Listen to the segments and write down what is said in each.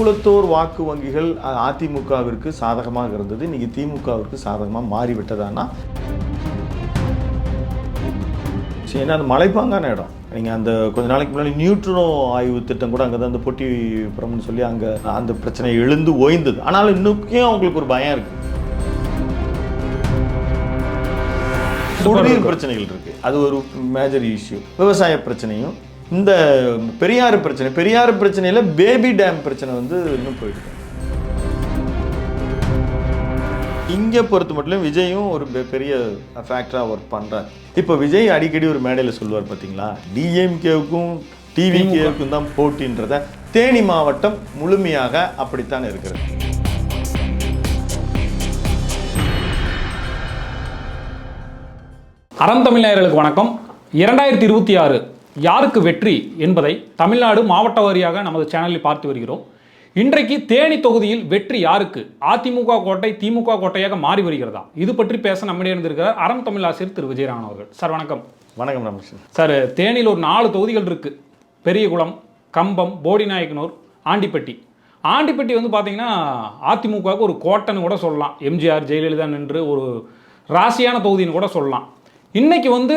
முக்குளத்தோர் வாக்கு வங்கிகள் அதிமுகவிற்கு சாதகமாக இருந்தது. இன்னைக்கு திமுகவிற்கு சாதகமாக மாறிவிட்டதானா? சரி, ஏன்னா அது மலைப்பாங்கான இடம். நீங்கள் அந்த கொஞ்ச நாளைக்கு முன்னாடி நியூட்ரினோ ஆய்வு திட்டம் கூட அங்கே தான் அந்த பொட்டிபுரம்னு சொல்லி அங்கே அந்த பிரச்சனை எழுந்து ஓய்ந்தது. ஆனாலும் இன்னும் அவங்களுக்கு ஒரு பயம் இருக்கு. குடிநீர் பிரச்சனைகள் இருக்கு. அது ஒரு மேஜர் இஷ்யூ விவசாய பிரச்சனையும் இந்த பெரியாறு பிரச்சனை பெரியாறு பிரச்சனையில் பேபி டேம் பிரச்சனை வந்து இன்னும் போயிட்டு இங்கே பொறுத்த மட்டும் விஜயும் ஒரு பெ- பெரிய ஃபேக்டராக ஒர்க் பண்ணுறார் இப்போ விஜய் அடிக்கடி ஒரு மேடையில் சொல்லுவார் பார்த்தீங்களா டிஎம்கேவுக்கும் டிவிகேவுக்கும் தான் போட்டின்றத தேனி மாவட்டம் முழுமையாக அப்படித்தான் இருக்கிறது. அறம் தமிழ் வணக்கம். இரண்டாயிரத்தி இருபத்தி ஆறு யாருக்கு வெற்றி என்பதை தமிழ்நாடு மாவட்ட வாரியாக நமது சேனலில் பார்த்து வருகிறோம். இன்றைக்கு தேனி தொகுதியில் வெற்றி யாருக்கு? அதிமுக கோட்டை திமுக கோட்டையாக மாறி வருகிறதா? இது பற்றி பேச நம்மிடையே இருந்திருக்கிறார் அறம் தமிழ் ஆசிரியர் திரு. விஜயராமன் அவர்கள். சார் வணக்கம். வணக்கம் ரமேஷன் சார் தேனியில் ஒரு நாலு தொகுதிகள் இருக்கு. பெரியகுளம் கம்பம் போடிநாயக்கனூர் ஆண்டிப்பட்டி. ஆண்டிப்பட்டி வந்து பார்த்தீங்கன்னா அதிமுகவுக்கு ஒரு கோட்டைன்னு கூட சொல்லலாம். எம்ஜிஆர் ஜெயலலிதா நின்று ஒரு ராசியான தொகுதின்னு கூட சொல்லலாம். இன்னைக்கு வந்து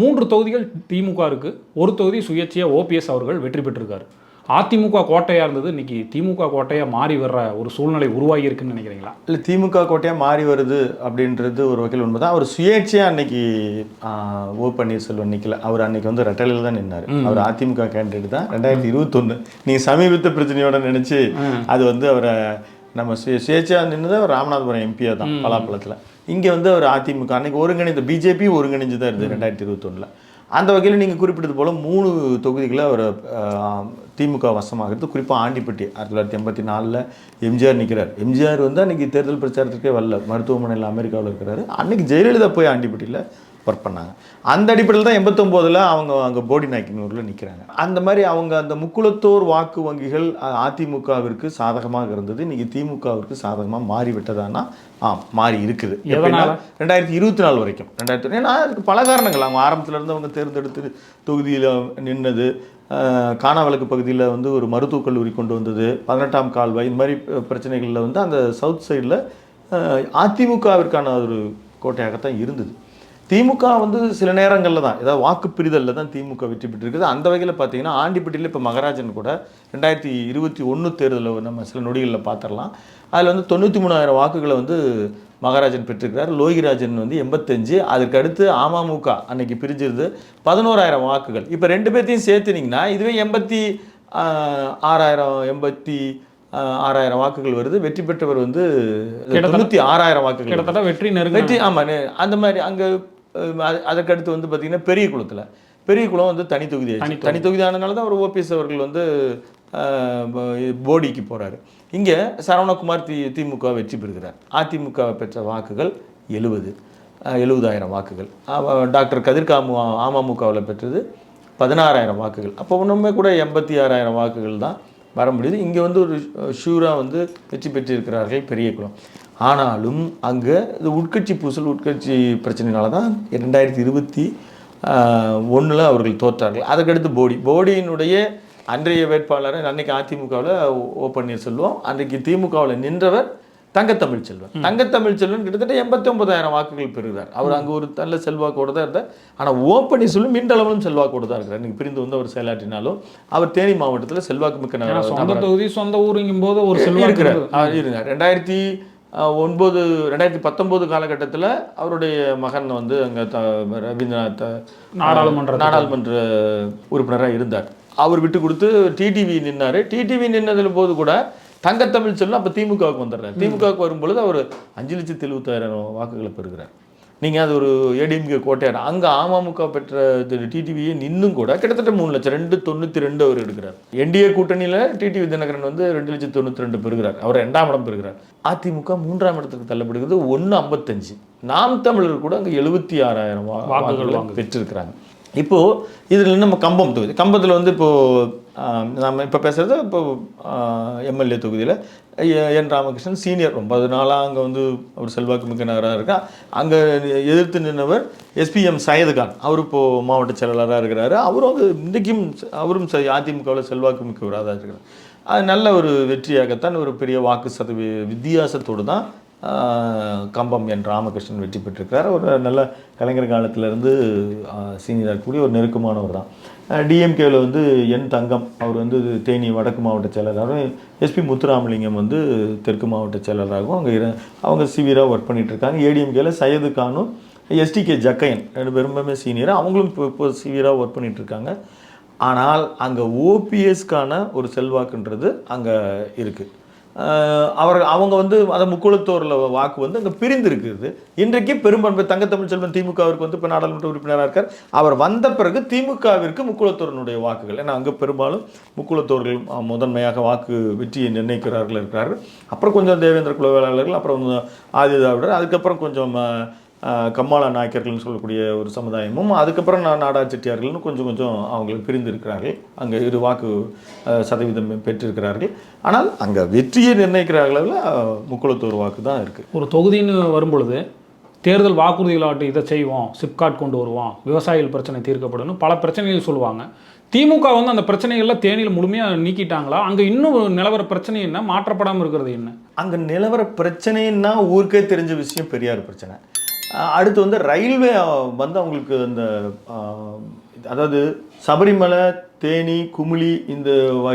மூன்று தொகுதிகள் திமுக இருக்கு. ஒரு தொகுதி சுயேட்சையா ஓபிஎஸ் அவர்கள் வெற்றி பெற்றிருக்காரு. அதிமுக கோட்டையாக இருந்தது. இன்னைக்கு திமுக கோட்டையாக மாறி வர்ற ஒரு சூழ்நிலை உருவாகி இருக்குன்னு நினைக்கிறீங்களா? இல்லை திமுக கோட்டையாக மாறி வருது அப்படின்றது ஒரு வகையில் உண்மை தான் அவர் சுயேட்சையாக அன்னைக்கு ஓ பன்னீர்செல்வம் நிற்கல அவர் அன்னைக்கு வந்து ரெட்டலையில் தான் நின்னார். அவர் அதிமுக கேண்டிடேட் தான். ரெண்டாயிரத்தி இருபத்தொன்று நீங்கள் சமீபத்த பிரச்சனையோட நினச்சி அது வந்து அவரை நம்ம சுய சுயேட்சையாக அவர் ராமநாதபுரம் எம்பியாக தான் பலாப்பழத்தில். இங்கே வந்து அவர் அதிமுக அன்னைக்கு ஒருங்கிணைந்த பிஜேபி ஒருங்கிணைஞ்சு தான் இருந்தது ரெண்டாயிரத்தி இருபத்தொன்னில். அந்த வகையில் நீங்கள் குறிப்பிட்டது போல் மூணு தொகுதிகளை அவர் திமுக வசமாகிறது குறிப்பாக ஆண்டிப்பட்டி ஆயிரத்தி தொள்ளாயிரத்தி எண்பத்தி நாலில் எம்ஜிஆர் நிற்கிறார் எம்ஜிஆர் வந்து அன்றைக்கி தேர்தல் பிரச்சாரத்துக்கே வரல. மருத்துவமனையில் அமெரிக்காவில் இருக்கிறாரு. அன்றைக்கி ஜெயலலிதா போய் ஆண்டிப்பட்டியில் ஒர்க் பண்ணாங்க. அந்த அடிப்படையில் தான் எண்பத்தொம்போதில் அவங்க அங்கே போடி நாயக்கனூரில் நிற்கிறாங்க அந்த மாதிரி அவங்க அந்த முக்குளத்தோர் வாக்கு வங்கிகள் அதிமுகவிற்கு சாதகமாக இருந்தது. இன்னைக்கு திமுகவிற்கு சாதகமாக மாறி விட்டதானா? ஆ மாறி இருக்குது. எப்படின்னா? ரெண்டாயிரத்தி இருபத்தி நாலு வரைக்கும். ரெண்டாயிரத்தி ஏன்னா அதுக்கு பல காரணங்கள். அவங்க ஆரம்பத்துல இருந்து அவங்க தேர்ந்தெடுத்து தொகுதியில் நின்னது. அஹ், காணாவளக்கு பகுதியில் வந்து ஒரு மருத்துவக் கல்லூரி கொண்டு வந்தது. பதினெட்டாம் கால்வாய் இந்த மாதிரி பிரச்சனைகளில் வந்து அந்த சவுத் சைடில் அதிமுகவிற்கான ஒரு கோட்டையாகத்தான் இருந்தது. திமுக வந்து சில நேரங்களில் தான் ஏதாவது வாக்கு பிரிதலில் தான் திமுக வெற்றி பெற்றிருக்குது. அந்த வகையில் பார்த்தீங்கன்னா ஆண்டிப்பட்டியில் இப்போ மகராஜன் கூட ரெண்டாயிரத்தி இருபத்தி ஒன்று தேர்தலில் நம்ம சில நொடிகளில் பார்த்துடலாம் அதில் வந்து தொண்ணூற்றி மூணாயிரம் வாக்குகளை வந்து மகாராஜன் பெற்றிருக்கிறார். லோகிராஜன் வந்து எண்பத்தஞ்சு. அதுக்கு அடுத்து அமமுக அன்னைக்கு பிரிஞ்சிருது. பதினோராயிரம் வாக்குகள். இப்போ ரெண்டு பேர்த்தையும் சேர்த்துனீங்கன்னா இதுவே எண்பத்தி ஆறாயிரம் எண்பத்தி ஆறாயிரம் வாக்குகள் வருது. வெற்றி பெற்றவர் வந்து தொண்ணூற்றி ஆறாயிரம் வாக்குகள் வெற்றி நெருங்க வெற்றி ஆமாம் அந்த மாதிரி அங்கே அதற்கு அடுத்து வந்து பார்த்தீங்கன்னா பெரிய குளத்தில். பெரிய குளம் வந்து தனி தொகுதி. தனி தொகுதி. ஆனதுனால தான் அவர் ஓபிஎஸ் அவர்கள் வந்து போடிக்கு போகிறாரு இங்கே சரவணகுமார் தி திமுக வெற்றி பெறுகிறார். அதிமுக பெற்ற வாக்குகள் எழுபது எழுபதாயிரம் வாக்குகள். டாக்டர் கதிர்காமு அமமுகவில் பெற்றது பதினாறாயிரம் வாக்குகள். அப்போ ஒன்றுமே கூட எண்பத்தி ஆறாயிரம் வாக்குகள் தான் வர முடியுது. இங்கே வந்து ஒரு ஷூராக வந்து வெற்றி பெற்றிருக்கிறார்கள் பெரிய குளம். ஆனாலும் அங்கே இது உட்கட்சி பூசல் உட்கட்சி பிரச்சனைனால தான் ரெண்டாயிரத்தி இருபத்தி ஒன்றில் அவர்கள் தோற்றார்கள். அதுக்கடுத்து போடி. போடியினுடைய அன்றைய வேட்பாளர் அன்னைக்கு அதிமுகவில் ஓ பன்னீர்செல்வம் அன்றைக்கு திமுகவில் நின்றவர் தங்கத்தமிழ் செல்வன். தங்கத்தமிழ் செல்வன் கிட்டத்தட்ட எண்பத்தி ஒன்பதாயிரம் வாக்குகள் பெறுகிறார். அவர் அங்கே ஒரு நல்ல செல்வாக்கோடு தான் இருந்தார். ஆனால் ஓ பன்னீர்செல்வம் இன்றளவிலும் செல்வாக்கோடு தான் இருக்கிறார். இன்னைக்கு பிரிந்து வந்து அவர் செயலாற்றினாலும் அவர் தேனி மாவட்டத்தில் செல்வாக்கு மிக்க. சொந்த தொகுதி சொந்த ஊருங்கும் போது ஒரு செல்வாக்கு இருக்கிறார். இருங்க ரெண்டாயிரத்தி ஒன்பது ரெண்டாயிரத்தி பத்தொன்பது காலகட்டத்தில் அவருடைய மகன் வந்து அங்கே த ரவீந்திரநாத் நாடாளுமன்ற நாடாளுமன்ற உறுப்பினராக இருந்தார். அவர் விட்டு கொடுத்து டிடிவி நின்னாரு. டிடிவி நின்னதில் போது கூட தங்கத்தமிழ் செல்வம் அப்போ திமுகவுக்கு வந்துடுறாரு. திமுகவுக்கு வரும்பொழுது அவர் அஞ்சு லட்சத்தி எழுபத்தாயிரம் வாக்குகளை பெறுகிறார். நீங்கள் அது ஒரு ஏடிஎம்கே கோட்டையார் அங்கே அமமுக பெற்ற திரு டிடிவியை நின்னும் கூட கிட்டத்தட்ட மூணு லட்சம் ரெண்டு தொண்ணூற்றி ரெண்டு அவர் எடுக்கிறார். என்டிஏ கூட்டணியில் டிடிவி தினகரன் வந்து ரெண்டு லட்சத்தி தொண்ணூற்றி ரெண்டு பெறுகிறார். அவர் ரெண்டாம் இடம் பெறுகிறார். அதிமுக மூன்றாம் இடத்துக்கு தள்ளப்படுகிறது ஒன்று ஐம்பத்தஞ்சு. நாம் தமிழர் கூட அங்கே எழுபத்தி ஆறாயிரம் வாக்குகள். பெற்றிருக்கிறாங்க. இப்போ இதில் நம்ம கம்பம் தொகுதி. கம்பத்தில் வந்து இப்போ ஆஹ், நம்ம இப்போ பேசுகிறது இப்போ எம்எல்ஏ தொகுதியில் என் ராமகிருஷ்ணன் சீனியர் ரொம்ப. நாளாக அங்கே வந்து அவர் செல்வாக்கு மிக்க நகராக இருக்கா. அங்கே எதிர்த்து நின்றவர் எஸ்பிஎம் சையதுகான். அவர் இப்போது மாவட்ட செயலாளராக இருக்கிறாரு. அவரும் வந்து இன்றைக்கும் அவரும் அதிமுகவில் செல்வாக்கு மிக்கவராக தான் இருக்கிறார். அது நல்ல ஒரு வெற்றியாகத்தான் ஒரு பெரிய வாக்கு சதவீ வித்தியாசத்தோடு தான் கம்பம் என் ராமகிருஷ்ணன் வெற்றி பெற்றிருக்கிறார். ஒரு நல்ல கலைஞர் காலத்திலேருந்து சீனியராக இருக்கக்கூடிய ஒரு நெருக்கமானவர் தான். டிஎம்கேவில் வந்து என் தங்கம். அவர் வந்து தேனி வடக்கு மாவட்ட செயலராகவும் எஸ்பி முத்துராமலிங்கம் வந்து தெற்கு மாவட்ட செயலராகவும் அங்கே இரு அவங்க சிவியராக ஒர்க் பண்ணிகிட்ருக்காங்க இருக்காங்க. ஏடிஎம்கேல சையது கானும் எஸ்டிகே ஜக்கையன் ரெண்டு பெரும்பமே சீனியராக அவங்களும் இப்போ இப்போ சிவியராக ஒர்க் பண்ணிகிட்ருக்காங்க ஆனால் அங்கே ஓபிஎஸ்க்கான ஒரு செல்வாக்குன்றது அங்கே இருக்குது அவர் அவங்க வந்து அந்த முக்குளத்தோரில் வாக்கு வந்து அங்கே பிரிந்து இருக்குது இன்றைக்கு பெரும்பான்மை தங்கத்தமிழ் செல்வன் திமுகவிற்கு வந்து இப்போ நாடாளுமன்ற உறுப்பினராக இருக்கார். அவர் வந்த பிறகு திமுகவிற்கு முக்குளத்தோரனுடைய வாக்குகள். ஏன்னா அங்கே பெரும்பாலும் முக்குளத்தோர்கள் முதன்மையாக வாக்கு வெற்றியை நிர்ணயிக்கிறார்கள் இருக்கிறார்கள். அப்புறம் கொஞ்சம் தேவேந்திர குல வேளாளர்கள் அப்புறம் ஆதி திராவிடர் அதுக்கப்புறம் கொஞ்சம் கம்மாள நாயக்கர்கள்னு சொல்லக்கூடிய ஒரு சமுதாயமும் அதுக்கப்புறம் நான் நாடா செட்டியார்கள்னு கொஞ்சம் கொஞ்சம் அவங்களுக்கு பிரிந்து இருக்கிறார்கள் அங்கே இரு வாக்கு சதவீதம் பெற்றிருக்கிறார்கள். ஆனால் அங்கே வெற்றியை நிர்ணயிக்கிற அளவில் முக்குளத்தோர் வாக்கு தான் இருக்குது ஒரு தொகுதின்னு வரும்பொழுது தேர்தல் வாக்குறுதிகளாட்டு இதை செய்வோம் சிப்காட் கொண்டு வருவோம் விவசாயிகள் பிரச்சனை தீர்க்கப்படும் பல பிரச்சனைகள் சொல்லுவாங்க. திமுக வந்து அந்த பிரச்சனைகள்ல தேனியில் முழுமையாக நீக்கிட்டாங்களா? அங்கே இன்னும் நிலவர பிரச்சனை என்ன? மாற்றப்படாமல் இருக்கிறது என்ன? அங்கே நிலவர பிரச்சனைன்னா ஊருக்கே தெரிஞ்ச விஷயம் பெரியார் பிரச்சனை. அடுத்து வந்து ரயில்வே வந்து அவங்களுக்கு அந்த அதாவது சபரிமலை தேனி குமுளி இந்த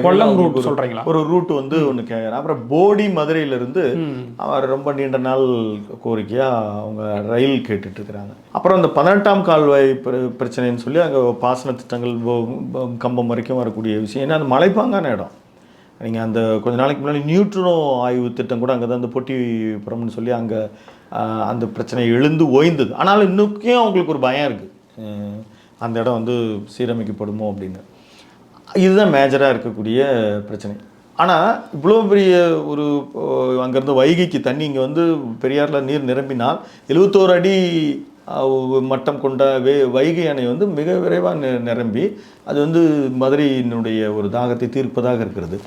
கொல்லம் ஒரு- சொல்றீங்களா? ஒரு ரூட் வந்து ஒன்று கேட்குறேன் அப்புறம் போடி மதுரையிலிருந்து. அவர் ரொம்ப நீண்ட நாள் கோரிக்கையாக அவங்க ரயில் கேட்டுட்டு இருக்கிறாங்க அப்புறம் அந்த பதினெட்டாம் கால்வாய் பிர- பிரச்சனைன்னு சொல்லி அங்கே பாசன திட்டங்கள் கம்பம் வரைக்கும் வரக்கூடிய விஷயம். ஏன்னா அது மலைப்பாங்கான இடம். நீங்கள் அந்த கொஞ்ச நாளைக்கு முன்னாடி நியூட்ரினோ ஆய்வு திட்டம் கூட அங்கே தான் அந்த பொட்டிப்புறம்னு சொல்லி அங்கே அந்த பிரச்சனை எழுந்து ஓய்ந்தது. ஆனாலும் இன்னுக்கும் அவங்களுக்கு ஒரு பயம் இருக்குது அந்த இடம் வந்து சீரமைக்கப்படுமோ அப்படின்னு. இதுதான் மேஜராக இருக்கக்கூடிய பிரச்சனை. ஆனால் இவ்வளோ பெரிய ஒரு அங்கேருந்து வைகைக்கு தண்ணி இங்கே வந்து பெரியாரில் நீர் நிரம்பினால் எழுபத்தோரு அடி மட்டம் கொண்ட வே வைகை அணை வந்து மிக விரைவாக நி நிரம்பி அது வந்து மதுரையினுடைய ஒரு தாகத்தை தீர்ப்பதாக இருக்கிறது.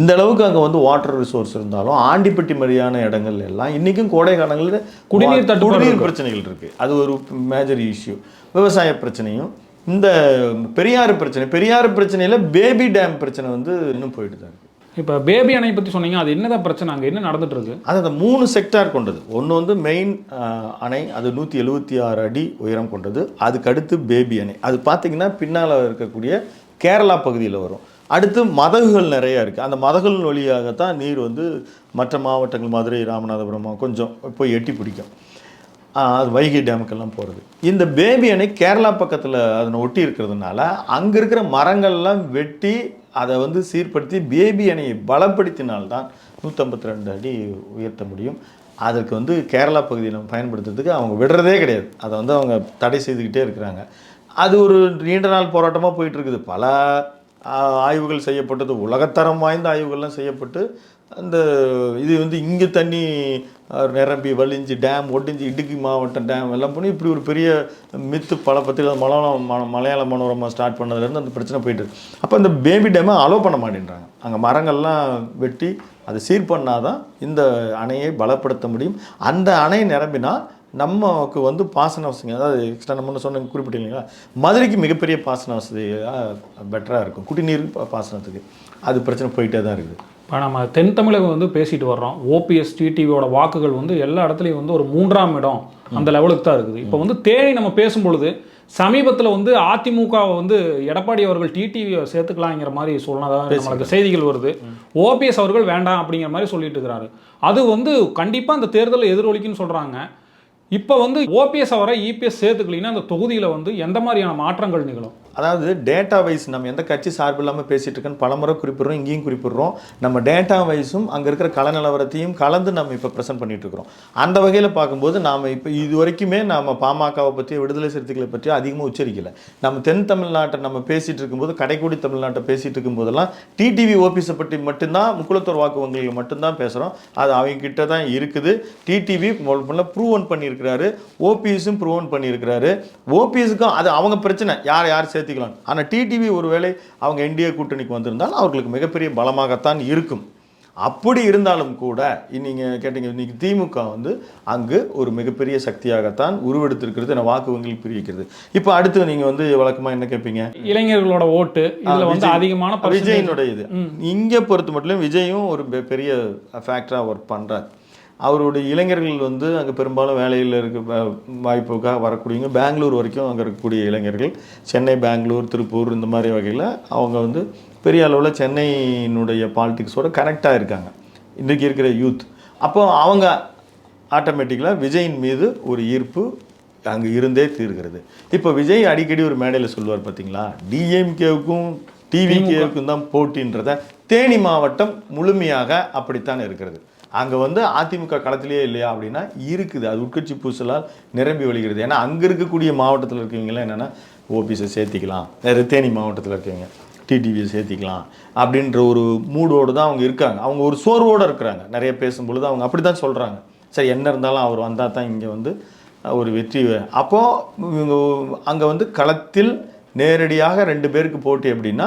இந்த அளவுக்கு அங்கே வந்து வாட்டர் ரிசோர்ஸ் இருந்தாலும் ஆண்டிப்பட்டி மாதிரியான இடங்கள் எல்லாம் இன்றைக்கும் கோடை காலங்களில் குடிநீர் குடிநீர். பிரச்சனைகள் இருக்குது அது ஒரு மேஜர் இஷ்யூ விவசாய பிரச்சனையும் இந்த பெரியாறு பிரச்சனை பெரியாறு பிரச்சனையில் பேபி டேம் பிரச்சனை வந்து இன்னும் போயிட்டு தான் இப்போ பேபி அணை பற்றி சொன்னீங்க அது என்னதான் பிரச்சனை? அங்கே என்ன நடந்துட்டு இருக்கு? அது அந்த மூணு செக்டார் கொண்டது. ஒன்று வந்து மெயின் அணை அது நூற்றி எழுபத்தி ஆறு அடி உயரம் கொண்டது. அதுக்கு அடுத்து பேபி அணை. அது பார்த்தீங்கன்னா பின்னால் இருக்கக்கூடிய கேரளா பகுதியில் வரும். அடுத்து மதகுகள் நிறையா இருக்குது அந்த மதகுகள் வழியாகத்தான் நீர் வந்து மற்ற மாவட்டங்கள் மதுரை ராமநாதபுரம் கொஞ்சம் போய் எட்டி பிடிக்கும். அது வைகை டேமுக்கெல்லாம் போகிறது இந்த பேபி அணை கேரளா பக்கத்தில் அதனை ஒட்டி இருக்கிறதுனால அங்கே இருக்கிற மரங்கள்லாம் வெட்டி அதை வந்து சீர்படுத்தி பேபி அணையை பலப்படுத்தினால்தான் நூற்றம்பத்தி ரெண்டு அடி உயர்த்த முடியும். அதற்கு வந்து கேரளா பகுதியில் பயன்படுத்துறதுக்கு அவங்க விடுறதே கிடையாது. அதை வந்து அவங்க தடை செய்துக்கிட்டே இருக்கிறாங்க. அது ஒரு நீண்ட நாள் போராட்டமாக போயிட்டு இருக்குது. பல ஆய்வுகள் செய்யப்பட்டது. உலகத்தரம் வாய்ந்த ஆய்வுகள்லாம் செய்யப்பட்டு அந்த இது வந்து இங்கே தண்ணி நிரம்பி வலிஞ்சு டேம் ஒட்டிஞ்சு இடுக்கி மாவட்டம் டேம் எல்லாம் பண்ணி இப்படி ஒரு பெரிய மித்து பல பத்திரிகை மலையாளம் மலையாள மனோரமா ஸ்டார்ட் பண்ணதுலேருந்து அந்த பிரச்சனை போயிட்டு இருக்கு. அப்போ அந்த பேபி டேமை அலோவ் பண்ண மாட்டேன்றாங்க. அங்கே மரங்கள்லாம் வெட்டி அதை சீர் பண்ணாதான் இந்த அணையை பலப்படுத்த முடியும். அந்த அணை நிரம்பினா நமக்கு வந்து பாசன வசதி அதாவது எக்ஸ்ட்ரா நம்ம சொன்ன குறிப்பிட்ட இல்லைங்களா மதுரைக்கு மிகப்பெரிய பாசன வசதி பெட்டராக இருக்கும். குடிநீர் பாசனத்துக்கு. அது பிரச்சனை போயிட்டே தான் இருக்குது. இப்போ நம்ம தென் தமிழகம் வந்து பேசிட்டு வர்றோம். ஓபிஎஸ் டிடிவியோட வாக்குகள் வந்து எல்லா இடத்துலையும் வந்து ஒரு மூன்றாம் இடம் அந்த லெவலுக்கு தான் இருக்குது. இப்போ வந்து தேனி நம்ம பேசும்பொழுது சமீபத்தில் வந்து அதிமுக வந்து எடப்பாடி அவர்கள் டிடிவியை சேர்த்துக்கலாங்கிற மாதிரி சொன்னதாக நம்மளுக்கு செய்திகள் வருது. ஓபிஎஸ் அவர்கள் வேண்டாம் அப்படிங்கிற மாதிரி சொல்லிட்டு இருக்கிறாரு. அது வந்து கண்டிப்பாக அந்த தேர்தலில் எதிரொலிக்குன்னு சொல்கிறாங்க இப்போ வந்து ஓபிஎஸ் அவரை இபிஎஸ் சேர்த்துக்கலைன்னா அந்த தொகுதியில் வந்து எந்த மாதிரியான மாற்றங்கள் நிகழும்? அதாவது டேட்டா வைஸ் நம்ம எந்த கட்சி சார்பு இல்லாமல் பேசிகிட்டு இருக்கோன்னு பலமுறை குறிப்பிடுறோம் இங்கேயும் குறிப்பிடுறோம். நம்ம டேட்டா வைஸும் அங்கே இருக்கிற கல நிலவரத்தையும் கலந்து நம்ம இப்போ ப்ரெசென்ட் பண்ணிகிட்ருக்குறோம் இருக்கிறோம். அந்த வகையில் பார்க்கும்போது நாம் இப்போ இது வரைக்குமே நாம் பாமகவை பற்றி விடுதலை சிறுத்தைகளை பற்றியும் அதிகமாக உச்சரிக்கலை. நம்ம தென் தமிழ்நாட்டை நம்ம பேசிகிட்டு இருக்கும்போது கடைக்குடி தமிழ்நாட்டை பேசிகிட்டு இருக்கும்போதெல்லாம் டிடிவி ஓபிஸை பற்றி மட்டும்தான் முக்குளத்தோர் வாக்கு வங்கிகள் மட்டும்தான் பேசுகிறோம் அது அவங்க கிட்ட தான் இருக்குது. டிடிவி ப்ரூவன் பண்ணியிருக்கிறாரு. ஓபிஎஸும் ப்ரூவன் பண்ணியிருக்கிறாரு. ஓபிஎஸ்க்கும் அது அவங்க பிரச்சனை. யார் யார் சேர்த்திக்கலாம் ஆனால் டிடிவி ஒருவேளை அவங்க என்டிஏ கூட்டணிக்கு வந்திருந்தால் அவர்களுக்கு மிகப்பெரிய பலமாகத்தான் இருக்கும். அப்படி இருந்தாலும் கூட நீங்கள் கேட்டீங்க இன்னைக்கு திமுக வந்து அங்கு ஒரு மிகப்பெரிய சக்தியாகத்தான் உருவெடுத்திருக்கிறது என வாக்கு வங்கியில் பிரிக்கிறது இப்போ அடுத்து நீங்கள் வந்து வழக்கமாக என்ன கேட்பீங்க இளைஞர்களோட ஓட்டு. இதுல வந்து. அதிகமான விஜயினுடைய இது இங்கே பொறுத்த மட்டும் விஜயும் ஒரு பெரிய ஃபேக்டராக ஒர்க் பண்ணுறார் அவருடைய இளைஞர்கள் வந்து அங்கே பெரும்பாலும் வேலையில் இருக்க வ- வாய்ப்புக்காக வரக்கூடியவங்க பெங்களூர் வரைக்கும் அங்கே இருக்கக்கூடிய இளைஞர்கள். சென்னை பெங்களூர் திருப்பூர் இந்த மாதிரி வகையில் அவங்க வந்து பெரிய அளவில் சென்னையினுடைய பாலிடிக்ஸோட கனெக்டாக இருக்காங்க. இன்றைக்கி இருக்கிற யூத் அப்போ அவங்க ஆட்டோமேட்டிக்கலாக விஜயின் மீது ஒரு ஈர்ப்பு அங்கே இருந்தே தீர்கிறது. இப்போ விஜய் அடிக்கடி ஒரு மேடையில் சொல்லுவார் பார்த்தீங்களா டிஎம்கேவுக்கும் டிவிகேவுக்கும் தான் போட்டின்றத தேனி மாவட்டம் முழுமையாக அப்படித்தான் இருக்கிறது. அங்கே வந்து அதிமுக களத்திலேயே இல்லையா அப்படின்னா இருக்குது. அது உட்கட்சி பூசலால் நிரம்பி வழிகிறது. ஏன்னா அங்கே இருக்கக்கூடிய மாவட்டத்தில் இருக்கவங்களாம் என்னென்னா ஓபிஸை சேர்த்திக்கலாம். வேறு தேனி மாவட்டத்தில் இருக்கீங்க டிடிவியை சேர்த்திக்கலாம். அப்படின்ற ஒரு மூடோடு தான் அவங்க இருக்காங்க. அவங்க ஒரு சோர்வோடு இருக்கிறாங்க. நிறைய பேசும்பொழுது அவங்க அப்படி தான் சொல்கிறாங்க சரி என்ன இருந்தாலும் அவர் வந்தால் தான் இங்கே வந்து ஒரு வெற்றி அப்போது இவங்க அங்கே வந்து களத்தில் நேரடியாக ரெண்டு பேருக்கு போட்டி அப்படின்னா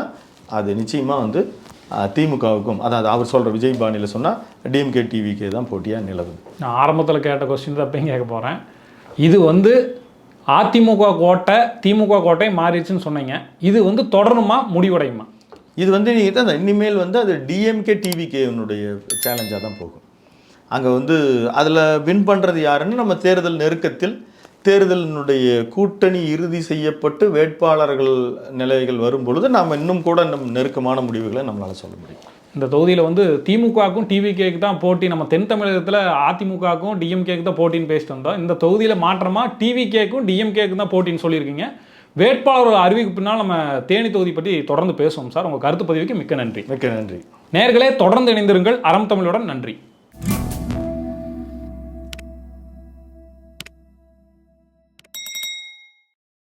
அது நிச்சயமாக வந்து திமுகவுக்கும் அதாவது அவர் சொல்கிற விஜய் பாணியில் சொன்னால் டிஎம்கே டிவிக்கே தான் போட்டியாக நிலவுது நான் ஆரம்பத்தில் கேட்ட கொஸ்டின் தான் அப்பயும் கேட்க போகிறேன் இது வந்து அதிமுக கோட்டை திமுக கோட்டை மாறிடுச்சுன்னு சொன்னீங்க. இது வந்து தொடருமா முடிவடையுமா? இது வந்து நீங்கள் தான் இனிமேல் வந்து அது டிஎம்கே டிவிகேனுடைய சேலஞ்சாக தான் போகும். அங்கே வந்து அதில் வின் பண்ணுறது யாருன்னு நம்ம தேர்தல் நெருக்கத்தில் தேர்தலினுடைய கூட்டணி இறுதி செய்யப்பட்டு வேட்பாளர்கள் நிலைகள் வரும் பொழுது நாம் இன்னும் கூட இன்னும் நெருக்கமான முடிவுகளை நம்மளால் சொல்ல முடியும். இந்த தொகுதியில் வந்து திமுகவுக்கும் டிவிகேக்கு தான் போட்டி. நம்ம தென் தமிழகத்தில் அதிமுகவுக்கும் டிஎம்கேக்கு தான் போட்டின்னு பேசிட்டு வந்தோம். இந்த தொகுதியில் மாற்றமாக டிவிகேக்கும் டிஎம்கேக்கு தான் போட்டின்னு சொல்லியிருக்கீங்க. வேட்பாளர் அறிவிக்கு பின்னால் நம்ம தேனி தொகுதி பற்றி தொடர்ந்து பேசுவோம் சார். உங்கள் கருத்து பதிவுக்கு மிக்க நன்றி. மிக்க நன்றி. நேர்களே தொடர்ந்து இணைந்திருங்கள். அறம் தமிழுடன் நன்றி.